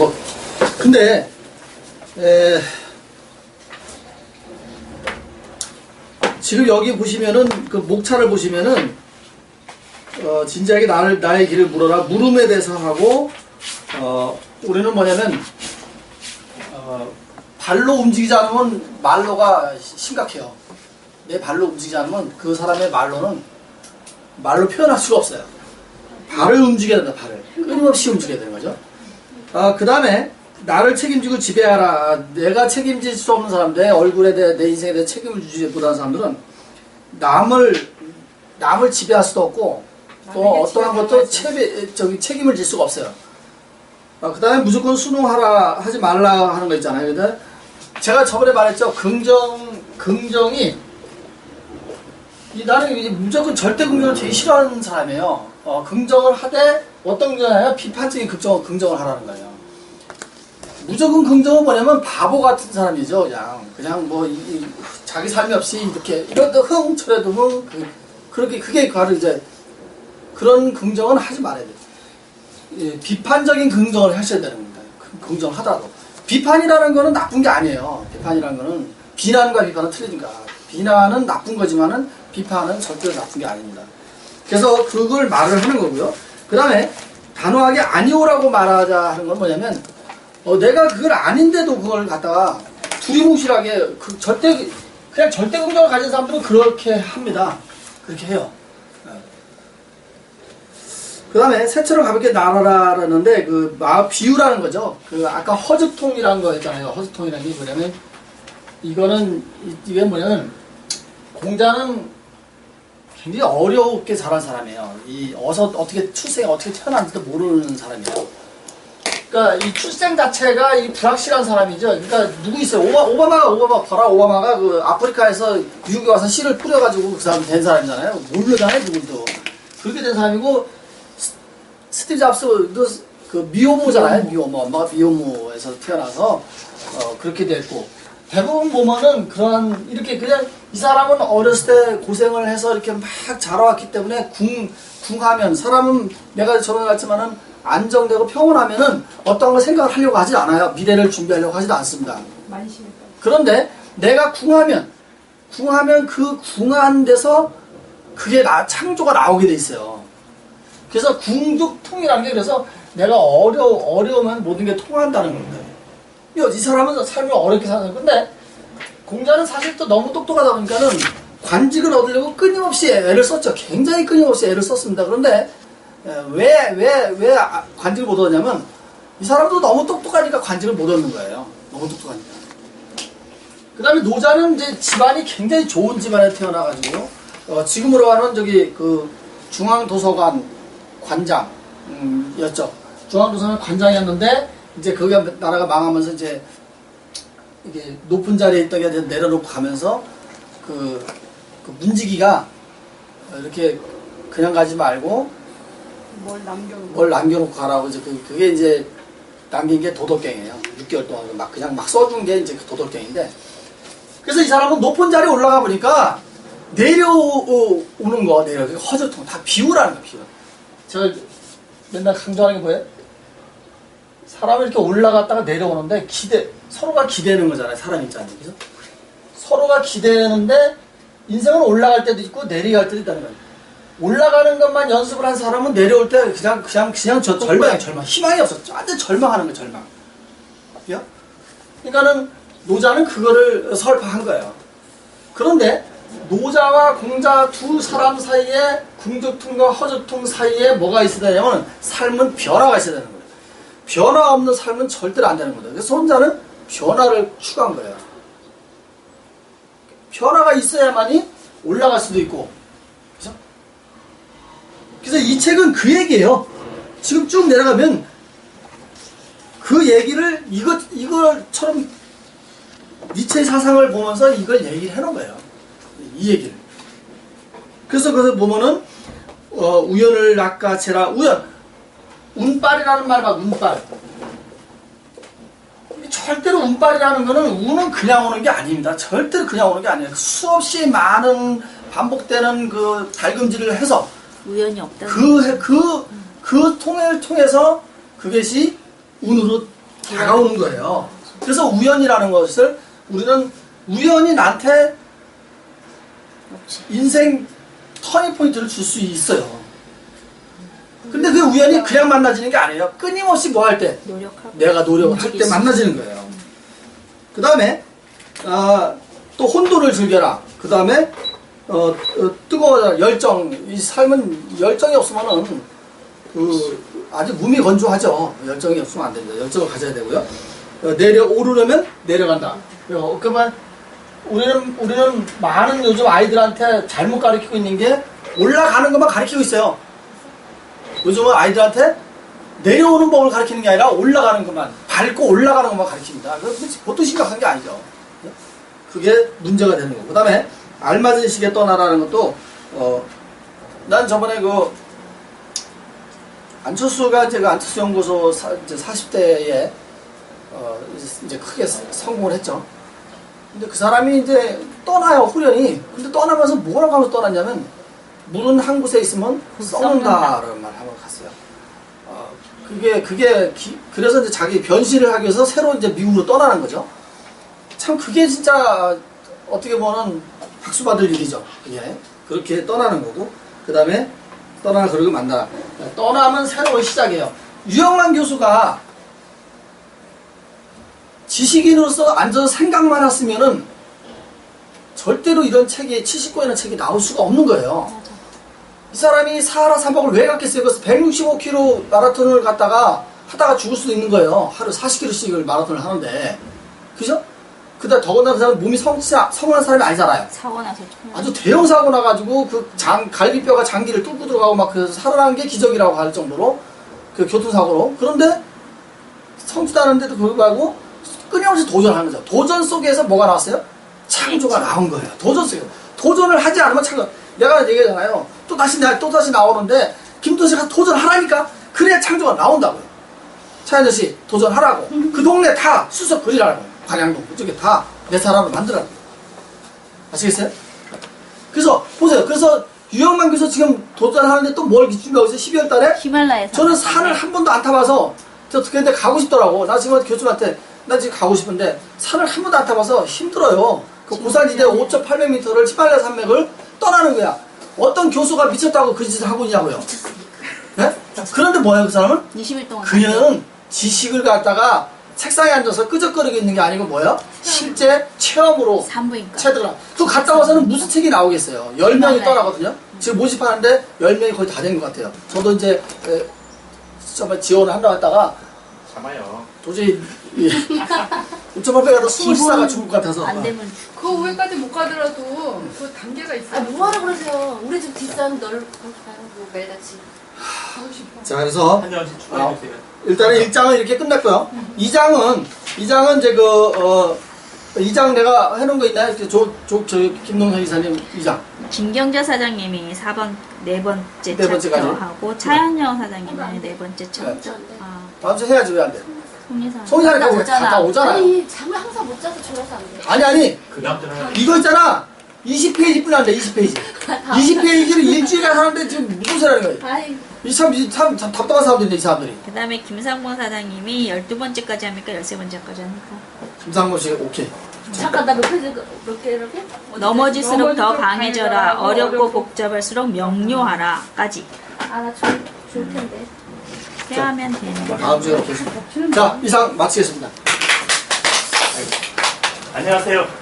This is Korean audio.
뭐 근데 에, 지금 여기 보시면은 그 목차를 보시면은 어, 진지하게 나를 나의 길을 물어라 물음에 대해서 하고 어, 우리는 뭐냐면 어, 발로 움직이지 않으면 말로가 시- 심각해요. 내 발로 움직이지 않으면 그 사람의 말로는 말로 표현할 수가 없어요. 발을 움직여야 된다, 발을. 끊임없이 움직여야 되는 거죠. 아, 그 다음에 나를 책임지고 지배하라. 내가 책임질 수 없는 사람, 내 얼굴에 대해, 내 인생에 대해 책임을 주지 못하는 사람들은 남을, 남을 지배할 수도 없고 또 어떠한 것도. 책임, 저기 책임을 질 수가 없어요. 아, 그 다음에 무조건 순응하라, 하지 말라 하는 거 있잖아요. 근데 제가 저번에 말했죠. 긍정, 긍정이 이 나는 이제 무조건 절대 긍정을 되게 싫어하는 사람이에요. 어, 긍정을 하되 어떤 긍정이냐 비판적인 긍정, 긍정을 하라는 거예요. 무조건 긍정은 뭐냐면 바보 같은 사람이죠. 그냥 그냥 뭐 이- 이 자기 삶이 없이 이렇게 이러도 흥 저래도 흥 그, 그렇게 그게 바로 이제 그런 긍정은 하지 말아야 돼요. 예, 비판적인 긍정을 하셔야 되는 겁니다. 그 긍정을 하더라도 비판이라는 거는 나쁜 게 아니에요. 비판이라는 거는 비난과 비판은 틀리니까 비난은 나쁜 거지만은 비판은 절대로 나쁜 게 아닙니다. 그래서 그걸 말을 하는 거고요. 그 다음에 단호하게 아니오라고 말하자 하는 건 뭐냐면 어, 내가 그걸 아닌데도 그걸 갖다가 두리뭉실하게 그 절대 그냥 절대 긍정을 가진 사람들은 그렇게 합니다. 그렇게 해요. 그 다음에 새처럼 가볍게 날아라라는데 그 마, 비유라는 거죠. 그 아까 허즈통이라는 거 있잖아요. 허즈통이라는 게 뭐냐면 이거는 이- 이게 뭐냐면 공자는 굉장히 어렵게 자란 사람이에요. 이 어서 어떻게 출생 어떻게 태어났는지도 모르는 사람이에요. 그러니까 이 출생 자체가 이 불확실한 사람이죠. 그러니까 누구 있어요? 오바, 오바마가 오바마 봐라 오바마가 그 아프리카에서 미국에 와서 씨를 뿌려가지고 그 사람 된 사람이잖아요. 모르잖아요 누구도. 그렇게 된 사람이고 스- 스티브 잡스도 그 미혼모잖아요. 미혼모 엄마가 미혼모에서 태어나서 어, 그렇게 됐고 대부분 보면은 그런 이렇게 그냥 이 사람은 어렸을 때 고생을 해서 이렇게 막 자라왔기 때문에 궁 궁하면 사람은 내가 저번에 말했지만은 안정되고 평온하면은 어떤 걸 생각을 하려고 하지 않아요. 미래를 준비하려고 하지도 않습니다. 그런데 내가 궁하면 궁하면 그 궁한 데서 그게 나, 창조가 나오게 돼 있어요. 그래서 궁득통이라는 게 그래서 내가 어려 어려우면 모든 게 통한다는 겁니다. 이- 이 사람은 삶을 어렵게 사는 건데 공자는 사실 또 너무 똑똑하다 보니까는 관직을 얻으려고 끊임없이 애를 썼죠. 굉장히 끊임없이 애를 썼습니다. 그런데 왜 왜 왜 관직을 못 얻었냐면 이 사람도 너무 똑똑하니까 관직을 못 얻는 거예요. 너무 똑똑하니까. 그 다음에 노자는 이제 집안이 굉장히 좋은 집안에 태어나가지고, 어, 지금으로 하는 저기 그 중앙도서관 관장, 음, 였죠. 중앙도서관 관장이었는데, 이제 거기가 나라가 망하면서 이제, 이게 높은 자리에 있다가 이제 내려놓고 가면서, 그, 그 문지기가 이렇게 그냥 가지 말고, 뭘 남겨놓은 뭘 남겨놓고 가라고 이제 그, 그게 이제 남긴 게 도덕경이에요. 6개월 동안 막 그냥 막 써준 게 이제 그 도덕경인데. 그래서 이 사람은 높은 자리에 올라가 보니까 내려오는 거, 내려. 그 허저통. 다 비우라는 거, 비우. 제가 맨날 강조하는 게 뭐예요? 사람이 이렇게 올라갔다가 내려오는데 기대, 서로가 기대는 거잖아요. 사람 입장에서. 그죠? 서로가 기대는데 인생은 올라갈 때도 있고 내려갈 때도 있다는 거예요. 올라가는 것만 연습을 한 사람은 내려올 때 그냥 그냥 그냥 저 절망 절망 희망이 없어 완전 절망하는 거 절망. 야? 그러니까는 노자는 그거를 설파한 거예요. 그런데 노자와 공자 두 사람 사이에 궁적통과 허적통 사이에 뭐가 있어야 되냐면 삶은 변화가 있어야 되는 거예요. 변화 없는 삶은 절대로 안 되는 거예요. 그래서 혼자는 변화를 추구한 거예요. 변화가 있어야만이 올라갈 수도 있고 그죠? 그래서 이 책은 그 얘기예요. 지금 쭉 내려가면 그 얘기를 이것 이거처럼 니체의 사상을 보면서 이걸 얘기를 해놓은 거예요. 이 얘기를. 그래서 그래서 보면은 어, 우연을 낚아채라 우연 운빨이라는 말 봐 운빨. 절대로 운빨이라는 거는 운은 그냥 오는 게 아닙니다. 절대로 그냥 오는 게 아니에요. 수없이 많은 반복되는 그 달금질을 해서 우연이 없다. 그, 그, 그 통해를 통해서 그것이 운으로 다가오는 거예요. 그래서 우연이라는 것을 우리는 우연히 나한테. 인생 터닝 포인트를 줄 수 있어요. 우연이 그냥 만나지는 게 아니에요. 끊임없이 뭐 할 때 노력하고. 내가 노력을 할때 만나지는 거예요. 그 다음에 아, 또 혼돈을 즐겨라. 그 다음에 어, 어, 뜨거워 열정. 이 삶은 열정이 없으면은 그 아주 몸이 건조하죠. 열정이 없으면 안 됩니다. 열정을 가져야 되고요. 어, 내려 오르려면 내려간다. 어, 그러면 우리는 우리는 많은 요즘 아이들한테 잘못 가르치고 있는 게 올라가는 것만 가르치고 있어요. 요즘은 아이들한테 내려오는 법을 가르치는 게 아니라 올라가는 것만 밟고 올라가는 것만 가르칩니다. 그 보통 심각한 게 아니죠. 그게 문제가 되는 거고. 그 다음에 알맞은 시기에 떠나라는 것도 어, 난 저번에 그 안철수가 그 안철수 연구소 사, 이제 40대에 어, 이제 크게 성공을 했죠. 근데 그 사람이 이제 떠나요 후련히. 근데 떠나면서 뭐라고 하면서 떠났냐면 물은 한 곳에 있으면 썩는다라는 말 하고 갔어요. 어, 그게 그게 기- 그래서 이제 자기 변신을 하기 위해서 새로 이제 미국으로 떠나는 거죠. 참 그게 진짜 어떻게 보면 박수 받을 일이죠. 그게 그렇게 떠나는 거고 그 다음에 떠나 그러고 만나 떠나면 새로운 시작이에요. 유영만 교수가 지식인으로서 앉아서 생각만 했으면은 절대로 이런 책이 70권이라는 책이 나올 수가 없는 거예요. 이 사람이 사하라 사막을 왜 갔겠어요? 그래서 165km 마라톤을 갔다가 하다가 죽을 수도 있는 거예요. 하루 40km씩을 마라톤을 하는데. 그죠? 그다 더군다나 그 사람 몸이 성치, 성한 사람이 아니잖아요. 사고 나서 총. 아주 대형 사고 나가지고 그 장, 갈비뼈가 장기를 뚫고 들어가고 막 그래서 살아난 게 기적이라고 할 정도로 그 교통사고로. 그런데 않은데도 불구하고 끊임없이 도전하는 거죠. 도전 속에서 뭐가 나왔어요? 창조가 나온 거예요. 도전 속에. 도전을 하지 않으면 창조. 내가 얘기하잖아요. 또 다시, 나, 또 다시 나오는데 김도시가 도전하라니까? 그래야 창조가 나온다고요. 차현재 씨, 도전하라고. 그 동네 다 수석 그리라고. 관양동, 그쪽에 다 내 사람을 만들라고. 아시겠어요? 그래서 보세요. 그래서 유영만 교수 지금 도전하는데 또 뭘 준비하고 있어요? 12월 달에? 히말라야에서. 저는 산을 한 번도 안 타봐서 저 근데 가고 싶더라고. 나 지금 교수한테 나 지금 가고 싶은데 산을 한 번도 안 타봐서 힘들어요. 그 고산지대 5,800m를 히말라야 산맥을 떠나는 거야. 어떤 교수가 미쳤다고 그 짓을 하고 있냐고요. 네? 그런데 뭐예요, 그 사람은? 20일 동안. 그냥 지식을 갖다가 책상에 앉아서 끄적거리고 있는 게 아니고 뭐예요? 실제 체험으로 산부인과. 책들아. 그 갔다 와서는 무슨 책이 나오겠어요? 10명이 네. 떠나거든요? 지금 모집하는데 10명이 거의 다 된 것 같아요. 저도 이제, 에, 정말 지원을 한다고 했다가 참아요. 도저히, 5.8배 가도 24가 죽을 것 같아서. 안 되면 그 후에까지 못 가더라도 그 단계가 있어. 아, 뭐하러 그러세요? 우리 집 뒷산 넓, 거기 가요. 뭐 매일같이. 싶어. 자, 그래서 한 장씩 추가해주세요. 일단은 1장은 이렇게 끝났고요. 2장은, 2장은 이제 그, 어, 2장 내가 해놓은 거 있나요? 그 조, 조, 저, 김동선 이사님 2장. 김경자 사장님이 4번 네 번째 네 번째까지. 챕터하고 차현영 사장님은 네 번째 챕터. 아, 다음 주 해야지 왜 안 돼? 거기 오잖아. 갔다 오잖아. 아니, 잠을 항상 못 자서 졸아서 안 돼. 아니, 아니. 그 하나 이거 있잖아. 20페이지뿐이 안 돼, 20페이지. 20페이지를 일주일에 하는데 지금 무슨 소리 하는 거야? 아이, 이 참, 이 참, 참 답답한 사람들인데, 이 사람들이. 그 다음에 김상봉 사장님이 12번째까지 합니까? 13번째까지 합니까? 김상모 씨, 오케이. 잠깐, 나몇 페이지, 몇 개, 이렇게? 넘어질수록 더 넘어질수록 강해져라. 강해져라. 어렵고 복잡할수록 명료하라까지. 아, 나 좋을, 좋을 텐데. 해하면 되는 다음 주에 이렇게. 자, 이상 마치겠습니다. 안녕하세요.